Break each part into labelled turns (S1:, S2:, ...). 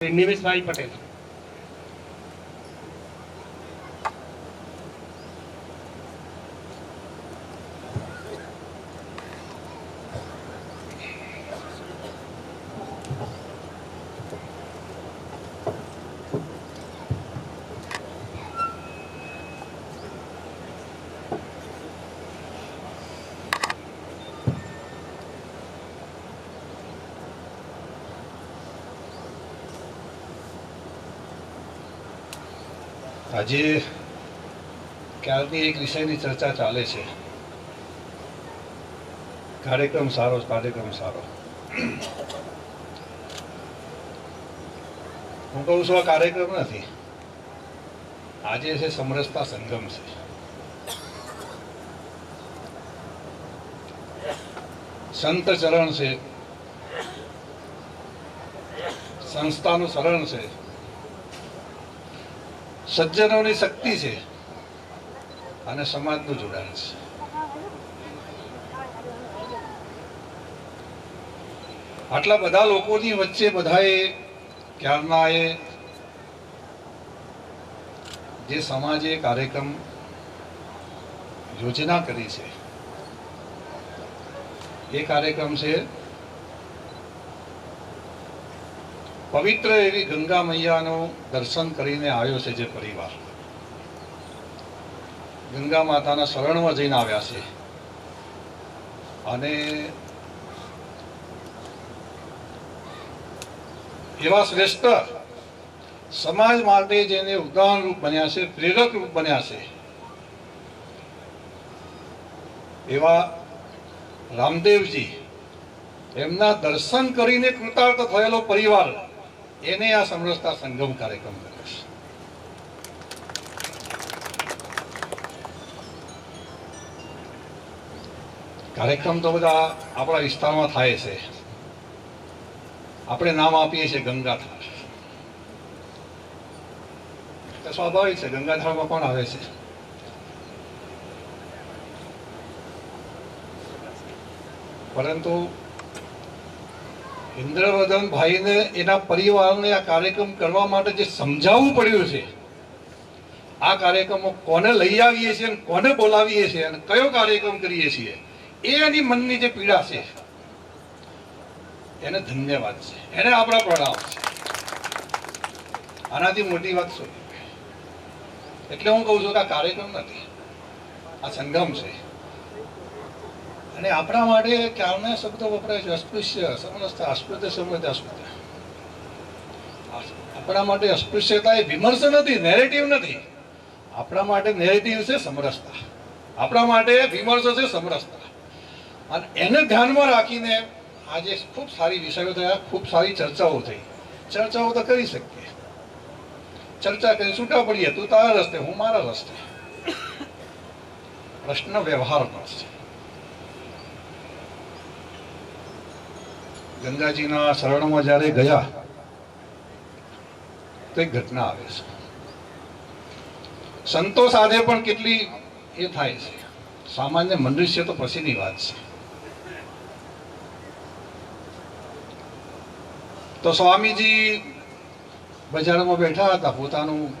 S1: નિમેશભાઈ પટેલ
S2: આજે ક્યારથી એક વિષયની ચર્ચા ચાલે છે? કાર્યક્રમ સારો કાર્યક્રમ સારો. હું કહું છું, આ કાર્યક્રમ નથી. આજે છે સમરસતા સંગમ છે. સંત ચરણ છે. સંસ્થાનું શરણ છે. સજ્જનોની શક્તિ છે અને સમાજનું જોડાણ છે. આટલા બધા લોકોની વચ્ચે બધાએ ક્યારના એ જે સમાજે કાર્યક્રમ યોજના કરી છે, એ કાર્યક્રમ છે પવિત્ર એવી ગંગા મૈયાનું દર્શન કરીને આવ્યો છે જે પરિવાર. ગંગા માતાના શરણમાં જઈને આવ્યા છે. અને એવા શ્રેષ્ઠ સમાજ માટે જેને ઉદાહરણ રૂપ બન્યા છે, પ્રેરક રૂપ બન્યા છે, એવા રામદેવજી એમના દર્શન કરીને કૃતાર્થ થયેલો પરિવાર એને આ સમરસતા સંગમ કાર્યક્રમ કર્યો છે. કાર્યક્રમ તો બધા આપણા વિસ્તારમાં થાય છે. આપણે નામ આપીએ છીએ તો સ્વાભાવિક છે, ગંગાથાળમાં કોણ આવે છે. પરંતુ ઇન્દ્રવદન ભાઈને એના પરિવારને આ કાર્યક્રમ કરવા માટે જે સમજાવવું પડ્યું છે, આ કાર્યક્રમો કોને લઈ આવીએ છીએ અને કોને બોલાવીએ છીએ અને કયો કાર્યક્રમ કરીએ છીએ, એ એની મનની જે પીડા છે, એને ધન્યવાદ છે, એને આપણા પ્રણામ છે. આનાથી મોટી વાત શું? એટલે હું કહું છું કે આ કાર્યક્રમ નથી, આ સંગમ છે. અને આપણા માટે ક્યારના શબ્દો વપરાય છે? અસ્પૃશ્ય સમરસતા અસ્પૃત્ય સમજ અસ્પૃત્ય આપણા માટે અસ્પૃશ્યતા એ વિમર્શ નથી નેરેટિવ નથી. આપણા માટે નેરેટિવ છે સમરસતા. આપણા માટે વિમર્શ છે સમરસતા. અને એને ધ્યાનમાં રાખીને આજે ખૂબ સારી વિષયો થયા, ખૂબ સારી ચર્ચાઓ થઈ. ચર્ચાઓ તો કરી શકીએ. ચર્ચા કરી, છૂટા પડીએ. તું તારા રસ્તે, હું મારા રસ્તે. પ્રશ્ન વ્યવહારનો છે ગંગાજીના શરણમાં જ્યારે ગયા, તો એક ઘટના આવે છે. સંતો સાથે પણ કેટલી એ થાય છે. સામાન્ય મનુષ્ય તો પછીની વાત છે. તો સ્વામીજી બજારમાં બેઠા હતા, પોતાનું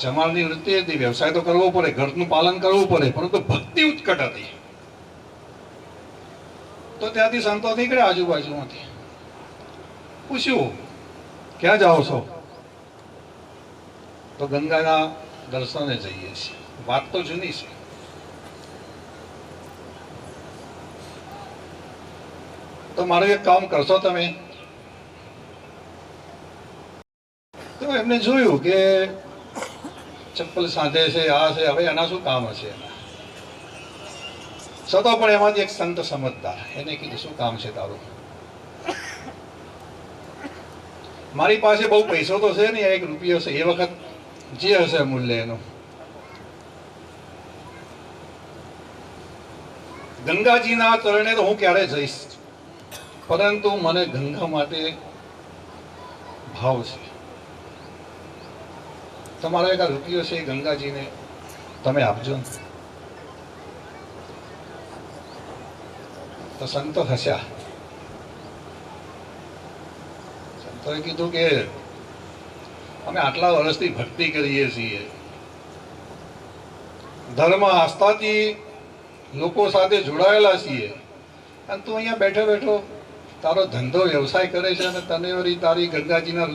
S2: જમાલની વૃત્તિ હતી. વ્યવસાય તો કરવો પડે, ઘરનું પાલન કરવું પડે, પરંતુ ભક્તિ ઉત્કટ હતી. તો ત્યાંથી સંતો નીકળ્યા આજુબાજુમાંથી. પૂછ્યું, ક્યાં જાઓ છો? તો ગંગાના દર્શને જઈએ છીએ. વાત તો જૂની છે. તો મારું એક કામ કરશો તમે. તો એમને જોયું કે ચપ્પલ સાંધે છે, આ છે, હવે એના શું કામ હશે એના? છતાં પણ એમાંથી એક સંત સમજતા એને કીધું, શું કામ છે તારું? મારી પાસે બહુ પૈસો તો છે ને, એક રૂપિયો છે. એ વખત જે હશે મૂલ્ય એનું. ગંગાજીના ચરણે તો હું ક્યારે જઈશ? પરંતુ મને ગંગા માટે ભાવ છે. તમારો એક આ રૂપિયો છે એ ગંગાજીને તમે આપજો ને. તો સંતો હસ્યા સંતોએ કીધું કે અમે આટલા વર્ષથી ભક્તિ કરીએ છીએ. ધર્મ આસ્થાથી લોકો સાથે જોડાયેલા છીએ. અને તું અહીંયા બેઠો બેઠો તારો ધંધો વ્યવસાય કરે છે અને તને વળી તારી ગંગાજીના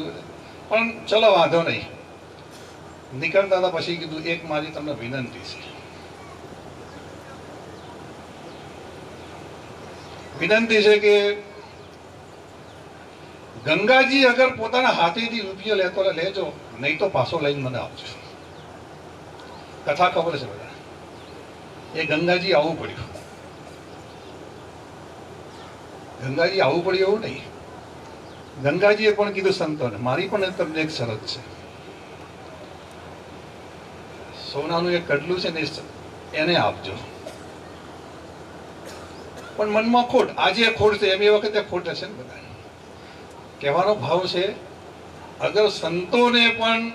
S2: પણ ચલો વાંધો નહીં. નીકળતા હતા પછી કીધું, એક મારી તમને વિનંતી છે. વિનંતી છે કે ગંગાજી અગર પોતાના હાથેથી રૂપિયો લેતો લેજો, નહીં તો પાછો લઈને મને આપજો. કથા ખબર છે બધા? એ ગંગાજી આવવું પડ્યું. ગંગાજી આવવું પડ્યું એવું નહીં. ગંગાજીએ પણ કીધું, સંતોને, મારી પણ તમને એક શરત છે. સોનાનું એક કડલું છે ને એને આપજો. પણ મનમાં ખોટ. આજે ખોટ છે, એમ એ વખતે ખોટ હશે ને બધા કહેવાનો ભાવ છે, અગર સંતોને પણ,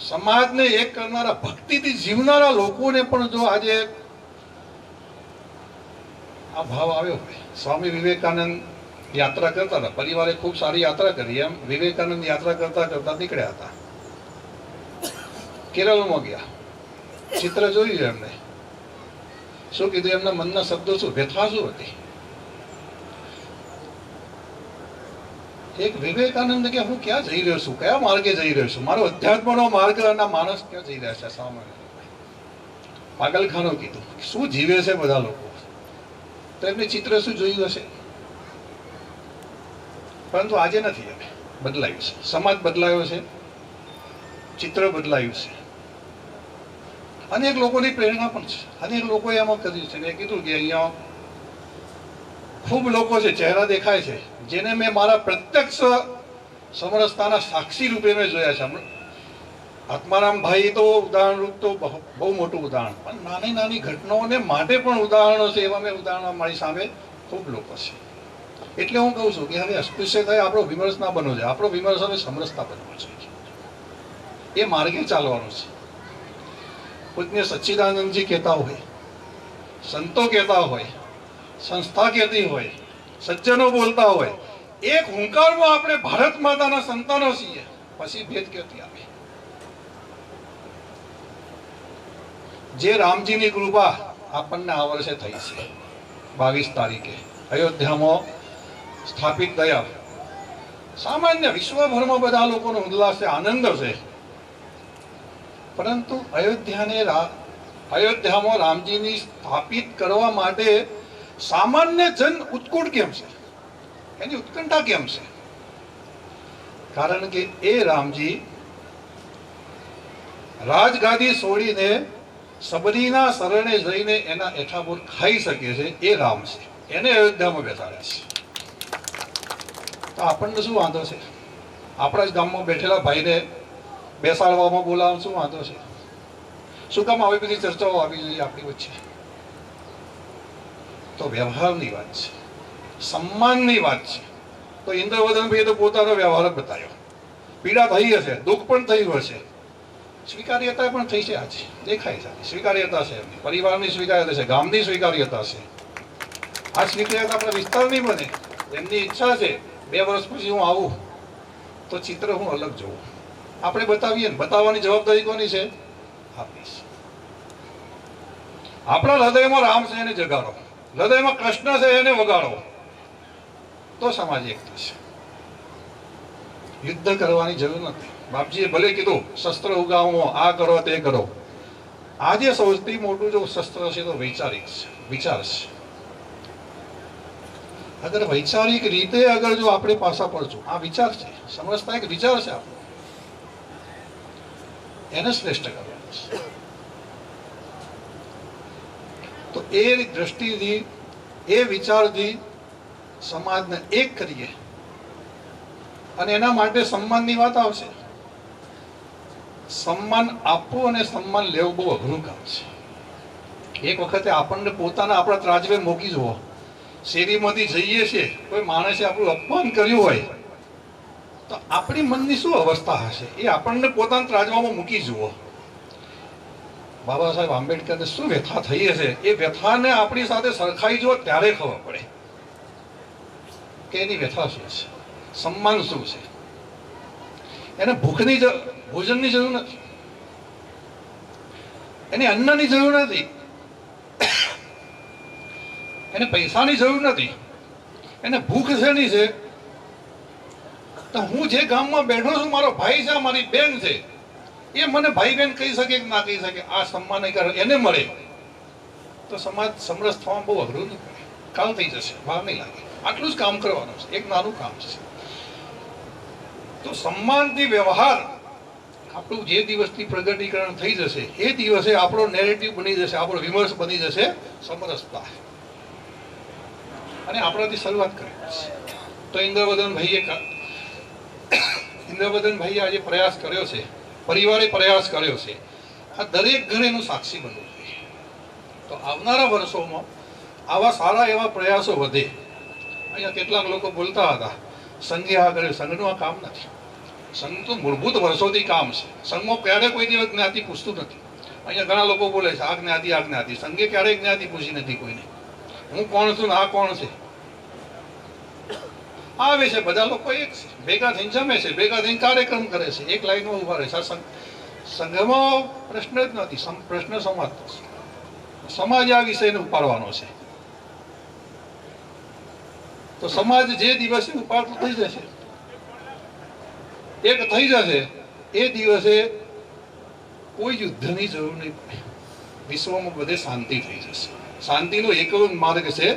S2: સમાજને એક કરનારા, ભક્તિથી જીવનારા લોકોને પણ જો આજે આ ભાવ આવ્યો સ્વામી વિવેકાનંદ યાત્રા કરતા હતા. પરિવારે ખૂબ સારી યાત્રા કરી. એમ વિવેકાનંદ યાત્રા કરતા કરતા નીકળ્યા હતા. કેરળમાં ગયા. ચિત્ર જોયું એમને. શું કીધું? એમના મનના શબ્દો શું? વ્યથા શું હતી. એક વિવેકાનંદ કે, હું ક્યાં જઈ રહ્યો છું? કયા માર્ગે જઈ રહ્યો છું? મારો અધ્યાત્મનો માર્ગ અને માણસ ક્યાં જઈ રહ્યા છે? સામાન્ય પાગલખાનો કીધું. શું જીવે છે બધા લોકો? તો એમને ચિત્ર શું જોયું હશે? પરંતુ આજે નથી હવે. બદલાયું છે. સમાજ બદલાયો છે. ચિત્ર બદલાયું છે. અનેક લોકોની પ્રેરણા પણ છે. અનેક લોકોએ એમાં કર્યું છે. મેં કીધું કે અહીંયા ખૂબ લોકો છે ચહેરા દેખાય છે, જેને મેં મારા પ્રત્યક્ષ સમરસતાના સાક્ષી રૂપે મેં જોયા છે. આત્મારામ ભાઈ તો ઉદાહરણ રૂપ તો બહુ મોટું ઉદાહરણ. પણ નાની નાની ઘટનાઓને માટે પણ ઉદાહરણો છે એવા મેં ઉદાહરણો મારી સામે ખૂબ લોકો છે. એટલે હું કહું છું કે હવે અસ્પૃશ્ય થાય, આપણો વિમર્શ ના બનવો છે આપણો વિમર્શ હવે સમરસતા બનવો છે એ માર્ગે ચાલવાનું છે. પૂજ્ય સચ્ચિદાનંદજી કહેતા હોય, સંતો કહેતા હોય, સંસ્થા કહેતી હોય, સજ્જનો બોલતા હોય, એક હુંકારમાં આપણે ભારત માતાના સંતાનો છીએ, પછી ભેદ ક્યાંથી આવે? જે રામજીની કૃપા આપણને આ વર્ષે થઈ છે, બાવીસ તારીખે, અયોધ્યામાં સ્થાપિત થયા સામાન્ય વિશ્વભરમાં બધા લોકોનો ઉલ્લાસ છે, આનંદ છે. પરંતુ અયોધ્યાને અયોધ્યામાં રામજીની સ્થાપિત કરવા માટે સામાન્ય જન ઉત્કુટ કેમ છે? એની ઉત્કંઠા કેમ છે? કારણ કે એ રામજી રાજગાદી છોડીને સબરીના શરણે જઈને એના એઠાપુર ખાઈ શકે છે, એ રામ છે. એને અયોધ્યામાં બેસાડ્યા છે. તો આપણને શું વાંધો છે? આપણા જ ગામમાં બેઠેલા ભાઈને બેસાડવામાં બોલાવવાનું શું વાંધો છે. શું કામ આવી બધી ચર્ચાઓ આવી જોઈએ આપણી વચ્ચે? તો વ્યવહારની વાત છે. સન્માનની વાત છે. તો ઇન્દ્રવદનભાઈએ તો પોતાનો વ્યવહાર બતાવ્યો. પીડા થઈ હશે, દુઃખ પણ થયું હશે. સ્વીકાર્યતા પણ થઈ છે આજે. દેખાય છે. સ્વીકાર્યતા છે એમની. પરિવારની સ્વીકાર્યતા છે, ગામની સ્વીકાર્યતા છે. આ સ્વીકાર્યતા આપણા વિસ્તારની બને. એમની ઈચ્છા છે, બે વર્ષ પછી હું આવું, તો ચિત્ર હું અલગ જોઉં. આપણે બતાવીએ બતાવવાની જવાબદારી કોની છે? આપણા હૃદયમાં રામ છે એને જગાડો. હૃદયમાં કૃષ્ણ છે એને વગાડો. તો સમાજ એક થશે યુદ્ધ કરવાની જરૂર નથી. બાપજીએ ભલે કીધું, શસ્ત્ર ઉગાવો, આ કરો, તે કરો. આજે સૌથી મોટું જો શસ્ત્ર છે તો વૈચારિક છે, વિચાર છે. અગર વૈચારિક રીતે અગર જો આપણે પાસા પડશું, આ વિચાર છે. સમજતા એક વિચાર છે આપણો. એને શ્રેષ્ઠ કરવાનું છે. તો એ દ્રષ્ટિથી, એ વિચારથી સમાજને એક કરીએ અને એના માટે સન્માનની વાત આવશે. સન્માન આપવું અને સન્માન લેવું બહુ અઘરું કામ છે. એક વખતે આપણને પોતાના આપણા ત્રાજવે મૂકી જુઓ. શેરીમાંથી જઈએ છીએ, કોઈ માણસે આપણું અપમાન કર્યું હોય તો આપણી મનની શું અવસ્થા હશે? એ આપણને પોતાના ત્રાજવામાં મૂકી જુઓ. બાબા સાહેબ આંબેડકરને શું વ્યથા થઈ હશે? એ વ્યથાને આપણી સાથે સરખાઈ જુઓ, ત્યારે ખબર પડે કે એની વ્યથા શું છે? સન્માન શું છે? એને ભૂખની ભોજનની જરૂર નથી. એને અન્નની જરૂર નથી. એને પૈસાની જરૂર નથી. એને ભૂખ શેની છે? તો હું જે ગામમાં બેઠો છું, મારો ભાઈ છે, મારી બેન છે, એ મને ભાઈ બેન કહી શકે કે ના કહી શકે? આ સન્માન એને મળે. તો સમાજ સમરસ થવામાં બહુ અઘરું નહીં કાલ થઈ જશે, વાર નહીં લાગે. આટલું જ કામ કરવાનું છે, એક નાનું કામ છે. તો સન્માનથી વ્યવહાર, આપણું જે દિવસથી પ્રગટીકરણ થઈ જશે, એ દિવસે આપણો નેરેટિવ બની જશે, આપણો વિમર્શ બની જશે સમરસતા અને આપણાથી શરૂઆત કરી તો ઇન્દ્રવદન ભાઈએ કા- આજે પ્રયાસ કર્યો છે. પરિવારે પ્રયાસ કર્યો છે. આ દરેક ઘરે એનું સાક્ષી બનવું જોઈએ. તો આવનારા વર્ષોમાં આવા સારા એવા પ્રયાસો વધે. અહીંયા કેટલાક લોકો બોલતા હતા, સંઘે આ કર્યું સંઘનું આ કામ નથી. સંઘ તો મૂળભૂત વર્ષોથી કામ છે. સંઘમાં ક્યારે કોઈ દિવસ જ્ઞાતિ પૂછતું નથી. અહીંયા ઘણા લોકો બોલે છે, આ જ્ઞાતિ આ જ્ઞાતિ. સંઘે ક્યારેય જ્ઞાતિ પૂછી નથી કોઈને. હું કોણ છું ને આ કોણ છે? આવે છે. બધા લોકો એક ભેગા થઈને જમે છે. ભેગા થઈને કાર્યક્રમ કરે છે. એક લાઈનમાં ઊભા રહે છે. સંઘમાં પ્રશ્ન જ નથી. પ્રશ્ન સમાજનો સમાજ આ વિષયને ઉપાડવાનો છે. તો સમાજ જે દિવસે ઉપાડતો થઈ જશે, એક થઈ જશે, એ દિવસે કોઈ યુદ્ધની જરૂર નહીં પડે. વિશ્વમાં બધે શાંતિ થઈ જશે. શાંતિનો એક માર્ગ છે,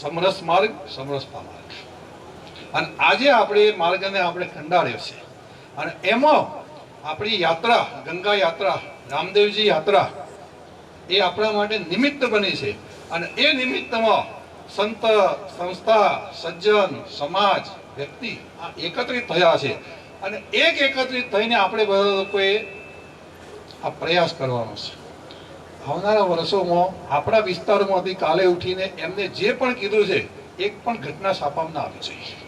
S2: સમરસ માર્ગ, સમરસતા માર્ગ. અને આજે આપણે એ માર્ગને આપણે કંડાળ્યો છે. અને એમાં આપણી યાત્રા, ગંગા યાત્રા, રામદેવજી યાત્રા એ આપણા માટે નિમિત્ત બની છે. અને એ નિમિત્તમાં સંત, સંસ્થા, સજ્જન, સમાજ, વ્યક્તિ આ એકત્રિત થયા છે. અને એક એકત્રિત થઈને આપણે બધા લોકોએ આ પ્રયાસ કરવાનો છે. આવનારા વર્ષોમાં આપણા વિસ્તારમાંથી કાલે ઉઠીને એમને જે પણ કીધું છે, એક પણ ઘટના છાપામાં આવી જોઈએ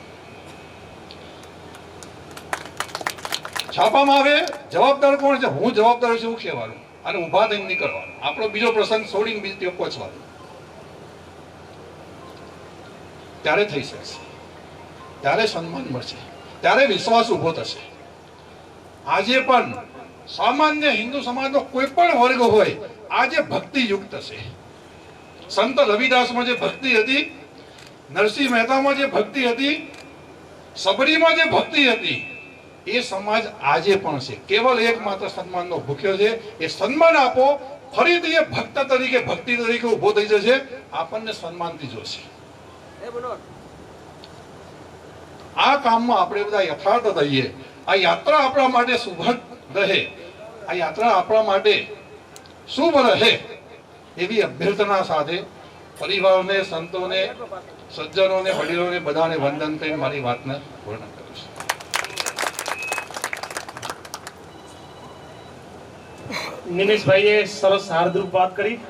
S2: છાપામાં આવે, જવાબદાર કોણ છે? હું જવાબદાર છું એવું કહેવાનું? અને ઊભા થઈને નીકળવાનું. આપણો બીજો પ્રસંગ છોડીને બીજી ત્યાં પહોંચવાનું. ત્યારે થઈ શકશે. ત્યારે સન્માન મળશે. ત્યારે વિશ્વાસ ઊભો થશે. આજે પણ સામાન્ય હિન્દુ સમાજનો કોઈ પણ વર્ગ હોય, આજે ભક્તિ યુક્ત છે. સંત રવિદાસમાં જે ભક્તિ હતી, નરસિંહ મહેતામાં જે ભક્તિ હતી, સબરીમાં જે ભક્તિ હતી એ સમાજ આજે પણ છે. કેવલ એકમાત્ર સન્માનનો ભૂખ્યો છે. એ સન્માન આપો ફરીથી એ ભક્ત તરીકે ભક્તિ તરીકે ઊભો થઈ જશે. આપણને સન્માનથી જોશે આ કામમાં આપણે બધા યથાર્થ થઈએ. આ યાત્રા આપણા માટે શુભ રહે. આ યાત્રા આપણા માટે શુભ રહે. એવી અભ્યર્થના સાથે પરિવારને સંતોને સજ્જનોને વડીલોને બધાને વંદન કરીને મારી વાતને પૂર્ણ કરું છું
S1: નિમેશભાઈએ સરસ હાર્દરૂપ વાત કરી.